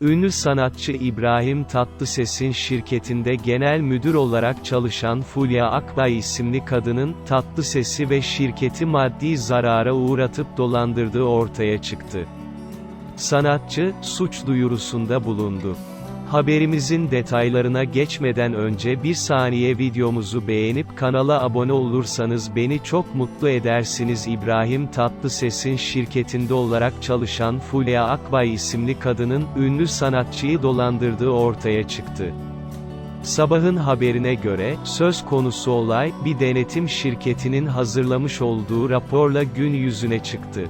Ünlü sanatçı İbrahim Tatlıses'in şirketinde genel müdür olarak çalışan Fulya Akbay isimli kadının, Tatlıses'i ve şirketi maddi zarara uğratıp dolandırdığı ortaya çıktı. Sanatçı, suç duyurusunda bulundu. Haberimizin detaylarına geçmeden önce bir saniye videomuzu beğenip kanala abone olursanız beni çok mutlu edersiniz İbrahim Tatlıses'in şirketinde olarak çalışan Fulya Akbay isimli kadının, ünlü sanatçıyı dolandırdığı ortaya çıktı. Sabahın haberine göre, söz konusu olay, bir denetim şirketinin hazırlamış olduğu raporla gün yüzüne çıktı.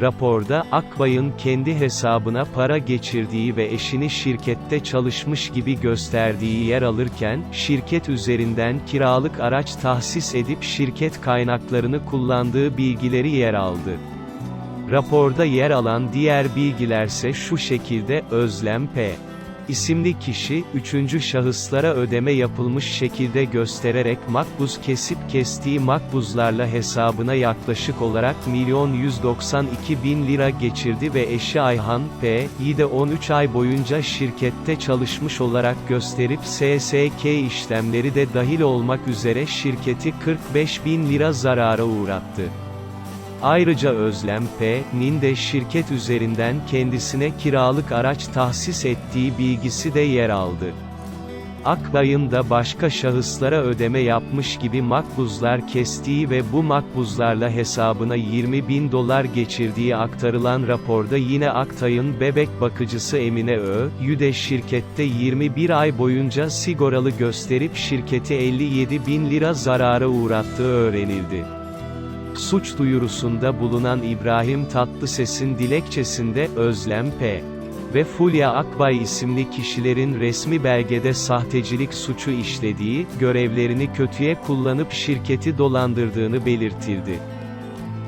Raporda, Akbay'ın kendi hesabına para geçirdiği ve eşini şirkette çalışmış gibi gösterdiği yer alırken, şirket üzerinden kiralık araç tahsis edip şirket kaynaklarını kullandığı bilgileri yer aldı. Raporda yer alan diğer bilgilerse şu şekilde, Özlem P. isimli kişi, üçüncü şahıslara ödeme yapılmış şekilde göstererek makbuz kesip kestiği makbuzlarla hesabına yaklaşık olarak milyon 192 bin lira geçirdi ve eşi Ayhan P. yi de 13 ay boyunca şirkette çalışmış olarak gösterip SSK işlemleri de dahil olmak üzere şirketi 45 bin lira zarara uğrattı. Ayrıca Özlem P.'nin de şirket üzerinden kendisine kiralık araç tahsis ettiği bilgisi de yer aldı. Akbay'ın da başka şahıslara ödeme yapmış gibi makbuzlar kestiği ve bu makbuzlarla hesabına 20 bin dolar geçirdiği aktarılan raporda yine Aktay'ın bebek bakıcısı Emine Ö, Yüde şirkette 21 ay boyunca sigaralı gösterip şirketi 57 bin lira zarara uğrattığı öğrenildi. Suç duyurusunda bulunan İbrahim Tatlıses'in dilekçesinde, Özlem P. ve Fulya Akbay isimli kişilerin resmi belgede sahtecilik suçu işlediği, görevlerini kötüye kullanıp şirketi dolandırdığını belirtildi.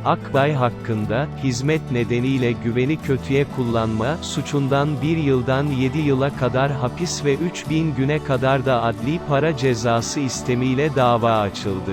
Akbay hakkında, hizmet nedeniyle güveni kötüye kullanma, suçundan 1 yıldan 7 yıla kadar hapis ve 3000 güne kadar da adli para cezası istemiyle dava açıldı.